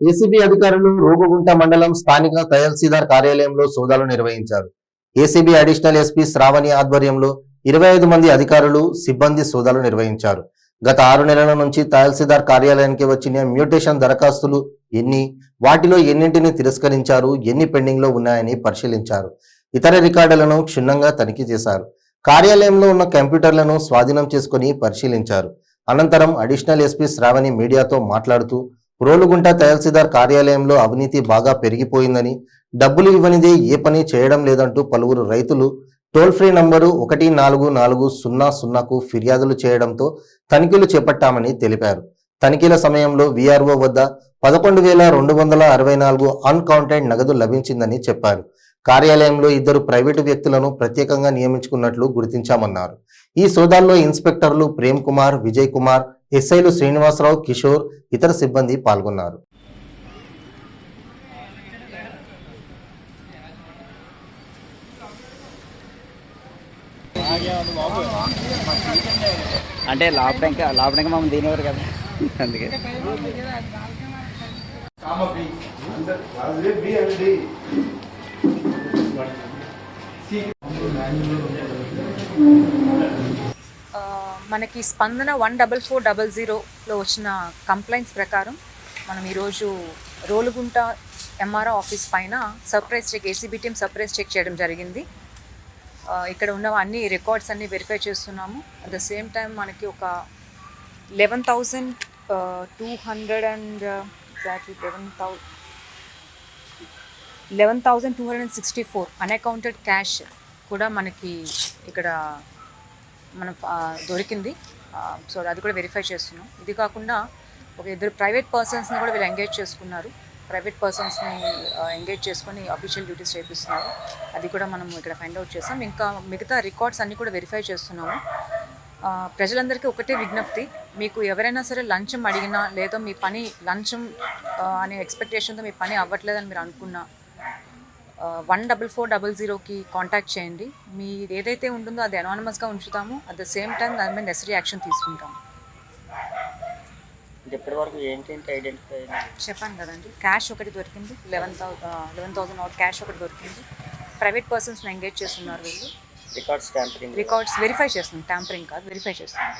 ACB అధికారులు రూపగుంట మండలం స్థానిక తహసీల్దార్ కార్యాలయంలో సోదాలు నిర్వహించారు. ఏసీబీ అడిషనల్ ఎస్పీ శ్రావణి ఆధ్వర్యంలో ఇరవై ఐదు మంది అధికారులు సిబ్బంది సోదాలు నిర్వహించారు. గత ఆరు నెలల నుంచి తహసీల్దార్ కార్యాలయానికి వచ్చిన మ్యూటేషన్ దరఖాస్తులు ఎన్ని వాటిలో ఎన్నింటిని తిరస్కరించారు ఎన్ని పెండింగ్లో ఉన్నాయని పరిశీలించారు. ఇతర రికార్డులను క్షుణ్ణంగా తనిఖీ చేశారు. కార్యాలయంలో ఉన్న కంప్యూటర్లను స్వాధీనం చేసుకుని పరిశీలించారు. అనంతరం అడిషనల్ ఎస్పీ శ్రావణి మీడియాతో మాట్లాడుతూ రోలుగుంట తహసీల్దార్ కార్యాలయంలో అవినీతి బాగా పెరిగిపోయిందని డబ్బులు ఇవ్వనిదే ఏ పని చేయడం లేదంటూ పలువురు రైతులు టోల్ ఫ్రీ నంబరు ఒకటి నాలుగు నాలుగు సున్నా సున్నాకు ఫిర్యాదులు చేయడంతో తనిఖీలు చేపట్టామని తెలిపారు. తనిఖీల సమయంలో వీఆర్ఓ వద్ద పదకొండు వేల రెండు వందల అరవై నాలుగు అన్కౌంటెడ్ నగదు లభించిందని చెప్పారు. కార్యాలయంలో ఇద్దరు ప్రైవేటు వ్యక్తులను ప్రత్యేకంగా నియమించుకున్నట్లు గుర్తించామన్నారు. ఈ సోదాల్లో ఇన్స్పెక్టర్లు ప్రేమ్ కుమార్ విజయ్ కుమార్ ఎస్ఐలు శ్రీనివాసరావు కిషోర్ ఇతర సిబ్బంది పాల్గొన్నారు. అంటే లాభడానికి లాభడానికి మమ్మల్ని దీనివారు కదా. అందుకే. ఆ, మనకి స్పందన వన్ డబల్ ఫోర్ డబల్ జీరోలో వచ్చిన కంప్లైంట్స్ ప్రకారం మనం ఈరోజు రోలుగుంట ఎంఆర్ఓ ఆఫీస్ పైన surprise check ACB team surprise check చేయడం జరిగింది. ఇక్కడ ఉన్న అన్ని రికార్డ్స్ అన్ని వెరిఫై చేస్తున్నాము. అట్ ద సేమ్ టైం మనకి ఒక eleven thousand two hundred and exactly eleven thou eleven thousand two hundred and sixty four unaccounted cash కూడా మనకి ఇక్కడ మనం దొరికింది. సో అది కూడా వెరిఫై చేస్తున్నాం. ఇది కాకుండా ఒక ఇద్దరు ప్రైవేట్ పర్సన్స్ని కూడా వీళ్ళు ఎంగేజ్ చేసుకున్నారు. ప్రైవేట్ పర్సన్స్ని ఎంగేజ్ చేసుకొని అఫీషియల్ డ్యూటీస్ చేపిస్తున్నారు. అది కూడా మనం ఇక్కడ ఫైండ్ అవుట్ చేస్తాం ఇంకా మిగతా రికార్డ్స్ అన్నీ కూడా వెరిఫై చేస్తున్నాము. ప్రజలందరికీ ఒకటే విజ్ఞప్తి. మీకు ఎవరైనా సరే లంచం అడిగినా లేదా మీ పని లంచం అనే ఎక్స్పెక్టేషన్తో మీ పని అవ్వట్లేదని మీరు అనుకున్నా వన్ డబల్ ఫోర్ డబల్ జీరోకి కాంటాక్ట్ చేయండి. మీ ఏదైతే ఉంటుందో అది అనానమస్గా ఉంచుతాము. అట్ ద సేమ్ టైం దాని మీద నెసరీ యాక్షన్ తీసుకుంటాము. చెప్పాను కదండి. క్యాష్ ఒకటి దొరికింది. Eleven thou eleven thousand out cash ఒకటి దొరికింది. ప్రైవేట్ పర్సన్స్ని ఎంగేజ్ చేస్తున్నారు వీళ్ళు. రికార్డ్స్ రికార్డ్స్ వెరిఫై చేస్తున్నాం. ట్యాంపరింగ్ కాదు వెరిఫై చేస్తున్నాం.